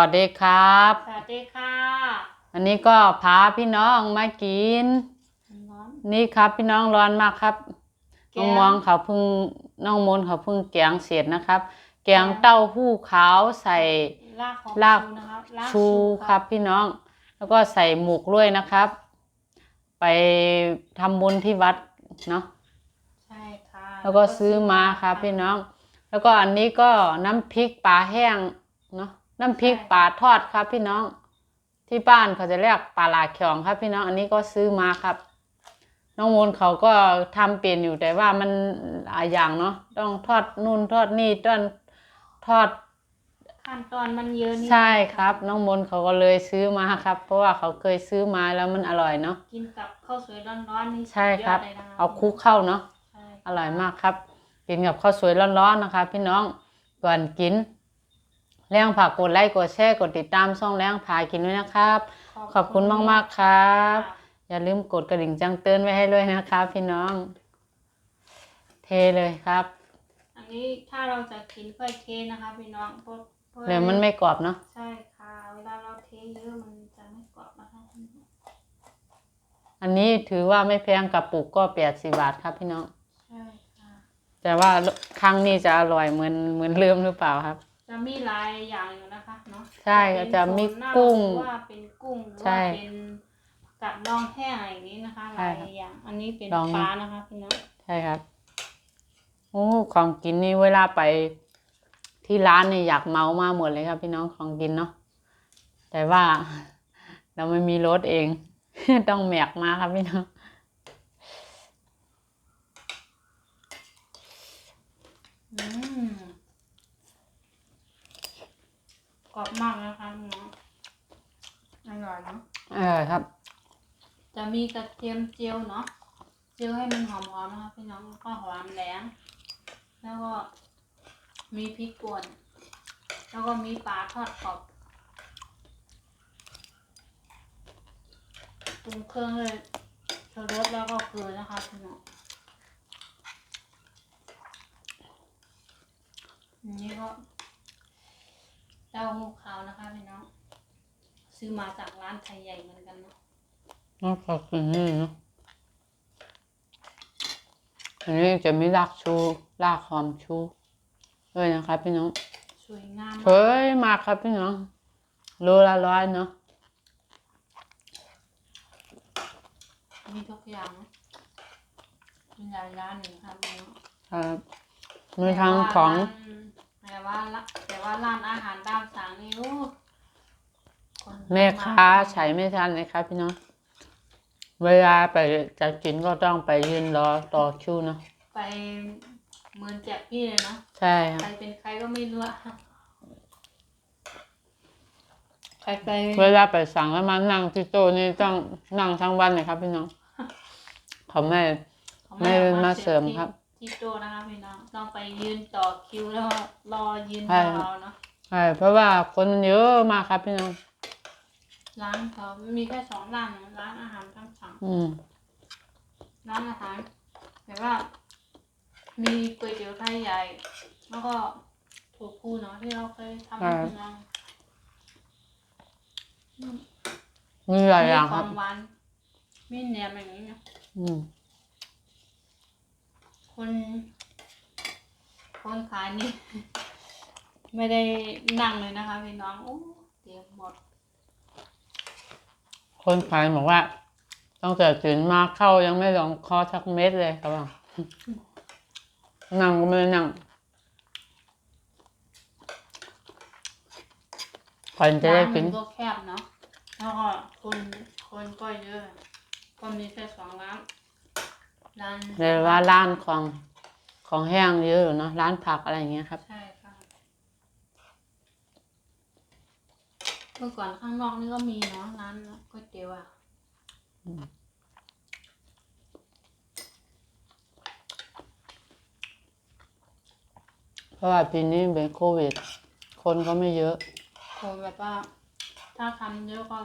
วัสดีครับ สวัสดีค่ะ อันนี้ก็พาพี่น้องมากินร้อนนี่ครับพี่น้องร้อนมากครับแกน้องมองเขาเพิ่งน้องมนเขาเพิ่งแกงเสร็จนะครับ แกงเต้าหู้ขาวใส่ลากของลากชูนะครับลากชูครับพี่น้อง แล้วก็ใส่หมูกด้วยนะครับ ไปทำบุญที่วัดเนาะใช่ค่ะแล้วก็ซื้อมาครับพี่น้อง แล้วก็อันนี้ก็น้ำพริกปลาแห้งเนาะ น้ำพริกปลาทอดครับ พี่น้อง ที่บ้านเขาจะเรียกปลาลาเขียงครับ พี่น้องอันนี้ก็ซื้อมาครับ น้องมูลเขาก็ทำเป็นอยู่แต่ว่ามันหลายอย่างเนาะต้องทอดนู่นทอดนี่ต้นทอดขั้นตอนมันเยอะนิดใช่ครับ น้องมนต์เขาก็เลยซื้อมาครับ เพราะว่าเขาเคยซื้อมาแล้วมันอร่อยเนาะกินกับข้าวสวยร้อนๆนี่ใช่ครับสุดยดลยนะะเอาคลุกเข้าเนาะใช่อร่อยมากครับ กินกับข้าวสวยร้อนๆนะคะ พี่น้องก่อนกิน แรงผักกดไลค์กดแชร์กดติดตามช่องแรงพากินด้วยนะครับ ขอบคุณมากๆครับ อย่าลืมกดกระดิ่งจังเตือนไว้ให้ด้วยนะครับ พี่น้อง เทเลยครับอันนี้ถ้าเราจะกินค่อยเทนะคะพี่น้องเพราะเพราะเดี๋ยวมันไม่กรอบเนาะใช่ค่ะ เวลาเราเทเยอะมันจะไม่กรอบนะคะอันนี้ถือว่าไม่แพงกับปุกก็แปดสิบาทครับพี่น้องใช่ค่ะแต่ว่าครั้งนี้จะอร่อยเหมือนเหมือนเริ่มหรือเปล่าครับจะ มีหลายอย่างอยู่นะคะเนาะใช่เป็นจะมีถั่วเน่ากุ้งหรือว่าเป็นกุ้งหรือใช่ว่าเป็นกัดดองแห้งอะไรอย่างนี้นะคะหใช่ลายครับอย่าง อันนี้เป็นดองปลานะคะพี่น้องใช่ครับโอ้ของกินนี่เวลาไปที่ร้านนี่อยากเมามาหมดเลยครับ พี่น้องของกินเนาะแต่ว่าเราไม่มีรถเอง ต้องแมกมาครับพี่น้องอืม กรอบมากนะคะพี่น้องอร่อยเนาะเออครับ จะมีกระเทียมเจียวเนาะเจียวให้มันหอมๆนะคะพี่น้องแล้วก็หอมแหลงแล้วก็มีพริกป่นแล้วก็มีปลาทอดกรอบปรุงเครื่องเลยชูรสแล้วก็เกลือนะคะพี่น้องอันนี้ก็ เต้าหู้ขาวนะคะพี่น้อง ซื้อมาจากร้านไทยใหญ่เหมือนกันเนาะนอกจากกินนี่เนาะอันนี้จะมีรากชูรากหอมชูด้วยนะครับพี่น้องสวยงามเฮ้ยมากครับพี่น้องโลละร้อยเนาะมีทุกอย่างเนอะมีหลายร้านอยู่ครับพี่น้องครับมีทางของแต่ว่าร้าน แต่ว่าร้านอาหารตามสั่งนี่โอ้คนแม่ค้าใช้ไม่ทันเลยครับพี่น้อง เวลาไปจะกินก็ต้องไปยืนรอต่อคิวเนาะ ไปเหมือนแจกพี่เลยนะใช่คใครรับเป็นใครก็ไม่รู้อะใครไปเวลาไปสั่งแล้วมานั่งที่โต๊ะนี่ต้องนั่งทั้งวันเลยครับพี่น้องเขาไม่เขาไม่อมาเสริมที่ครับ ที่โต๊ะนะคะพี่น้องต้องไปยืนต่อคิวแล้วก็รอยืนใช่รอเนาะใช่เพราะว่าคนมันเยอะมากครับพี่น้องร้านเขามีแค่สองร้านนะร้านอาหารตามสั่งอืมร้านอาหารแต่ว่า มีก๋วยเตี๋ยวไทยใหญ่ แล้วก็ถั่วพูเนาะที่เราเคยทำให้พี่น้องมีหลายอย่างมีคขรัอบงหวานมีแหนมอย่างนี้นะอืม คน คนขายนี่ ไม่ได้นั่งเลยนะคะพี่น้องโอ้เตรียมหมด คนขายบอกว่าตั้งแต่ตื่นมาเข้ายังไม่ลองคอสักเม็ดเลยครับว่านั่งก็ไม่ได้นั่งก่อนจะได้ร้านกินมันก็แคบเนาะแล้วก็คนคนก็เยอะ ก็มีแค่สองร้าน ร้านเรียกว่าร้านของของแห้งเยอะอยู่เนาะร้านผักอะไรอย่างเงี้ยครับ ใช่ค่ะเมื่อก่อนข้างนอกนี่ก็มีเนาะร้านก๋วยเตี๋ยวอะเพราะว่าปีนี้เป็นโควิด คนก็ไม่เยอะคนแบบว่า ถ้าทำเยอะก็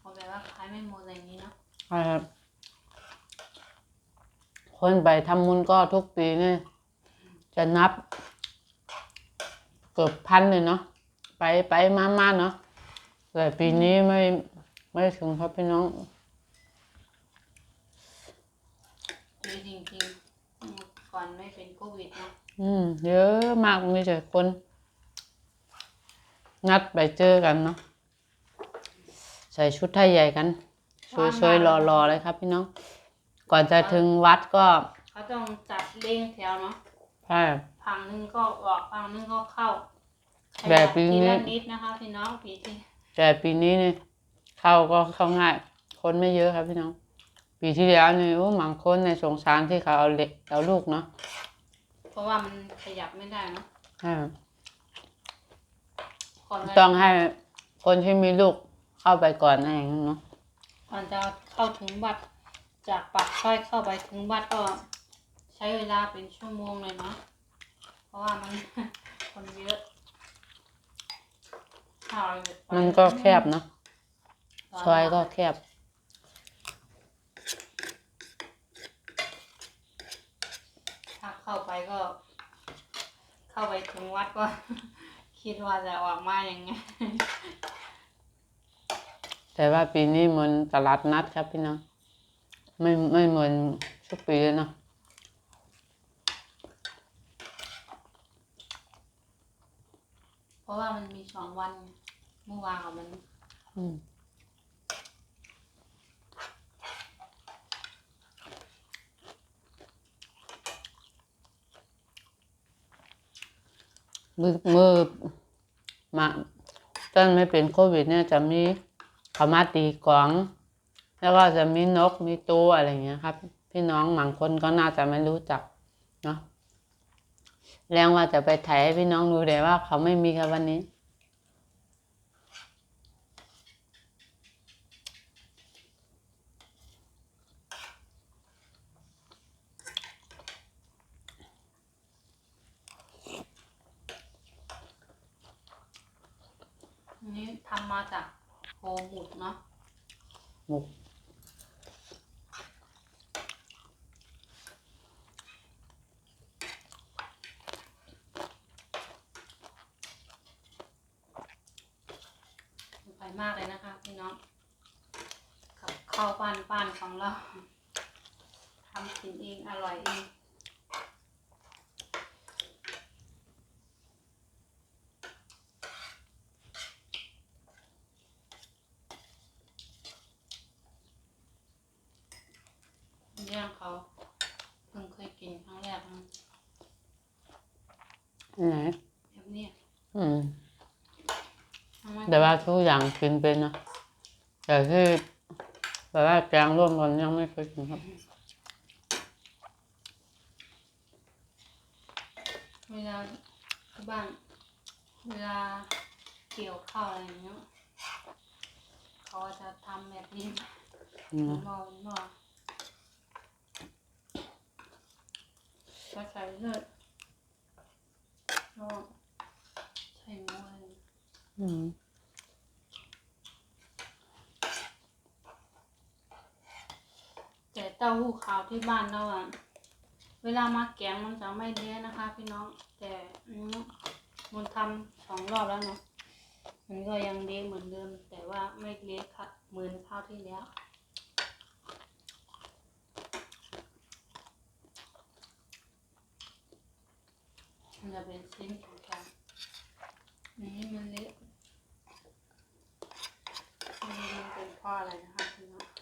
คนแบบว่าขายไม่หมดอะไรอย่างนี้เนาะใช่ครับ คนไปทำบุญก็ทุกปีนี่จะนับ เกือบพันเลยเนาะไปไปมามาเนาะแต่ปีนี้ไม่ไม่ถึงครับพี่น้องดีจริงๆอืมก่อนไม่เป็นโควิดเนาะอืมเยอะมากมีแต่คน นัดไปเจอกันเนาะใส่ชุดไทยใหญ่กัน สวยๆรอๆเลยครับพี่น้อง ก่อนจะถึงวัดก็เขาต้องจัดเรียงแถวเนาะใช่ฝั่งหนึงก็ออกฝั่งหนึงก็เข้าขแบยับนี้ทีละนิดนะคะพี่น้องปีที่แต่ปีนี้นี่เข้าก็เข้าง่าย คนไม่เยอะครับพี่น้อง ปีที่แล้วนี่โอ้หมังคนในสงสารที่เขาเอาเล็กเอาลูกเนาะเพราะว่ามันขยับไม่ได้เนาะใช่ครับก่อนเวลาต้องให้คนที่มีลูกเข้าไปก่อนอะไรอย่างนั้นเนาะ ก่อนจะเข้าถึงวัด จากปากซอยเข้าไปถึงวัดก็ใช้เวลาเป็นชั่วโมงเลยเนาะเพราะว่ามันคนเยอะข้าวเลยไปมันก็แคบเนาะซอยก็แคบถ้าเข้าไปก็ เข้าไปถึงวัดก็ คิดว่าจะออกมาอย่างไงแต่ว่าปีนี้เหมือนตลาดนัดครับพี่น้อง ไม่ไม่เหมือนทุกปีเลยเนาะเพราะว่ามันมีสองวันไงเมื่อวานกับมัน อืมมือมือมาตอนไม่เป็นโควิดเนี่ยจะมีเขามาตีกลอง แล้วก็จะมีนกมีตัวอะไรเงี้ยครับ พี่น้องบางคนก็น่าจะไม่รู้จักเนาะแรงว่าจะไปถ่ายให้พี่น้องดูแต่ว่าเขาไม่มีครับวันนี้นนี้ทำมาจากโฮหมุดเนาะหมุก ไปมากเลยนะคะพี่น้องกับข้าวปั้นปั้น ของเราทำกินเองอร่อยเองเรื่องเขาเพิ่งเคยกินครั้งแรกนะอันไหนแบบเนี้ยอืม ทำไม แต่ว่าทุกอย่างกินเป็นนะแต่ที่ แบบว่าแกงร่วมกันยังไม่เคยกินครับเวลาที่บ้านเวลาเกี่ยวข้าวอะไรอย่างเงี้ยเขาจะทำแบบนี้อืมหม้อหม้อก็ใส่เลือดแล้วก็ใส่หมูอะไรอืมแต่เต้าหู้ขาวที่บ้านเราอะเวลามาแกงมันจะไม่เละนะคะ พี่น้อง แต่มันทำสองรอบแล้วเนาะมันก็ยังเละเหมือนเดิม แต่ว่าไม่เละค่ะเหมือนข้าวที่แล้วมันจะเป็นชิ้นข็งๆอันนี้มันเละมันเป็นเพราะอะไรนะคะพี่น้อง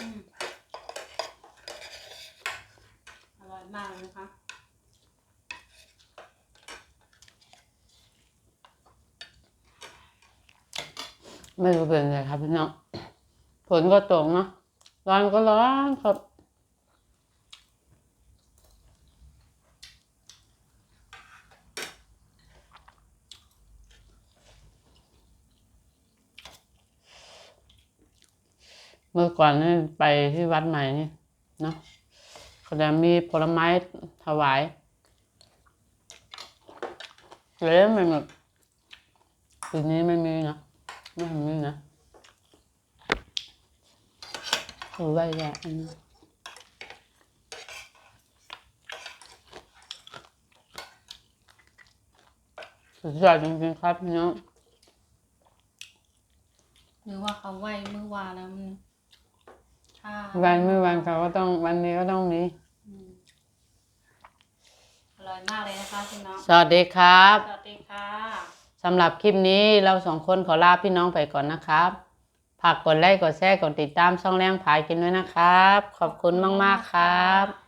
อืมอร่อยมากเลยนะคะ ไม่รู้เป็นไรครับพี่น้องฝนก็ตกเนาะร้อนก็ร้อนครับเมื่อก่อนนี่ไปที่วัดใหม่นี่เนาะเขาจะมีผลไม้ถวายเลยไม่หมดปีนี้ไม่มีนะ ไม่ทำนนะหรือว่าแหละอันนี้สดดจริงๆครับพี่น้อหรือว่าเขาไหวเมื่อวานแล้วมันถ้วันเมื่อวานเขาก็ต้องวันนี้ก็ต้องนี้อร่อยมากเลยนะคะพี่น้องสวัสดีครับ สวัสดีค่ะำหรับคลิปนี้เราสองคนขอลาพี่น้องไปก่อนนะครับฝากกดไลค์กดแชร์กดติดตามช่องแรงผายกินด้วยนะครับ ขอบคุณมาก ๆ ครับ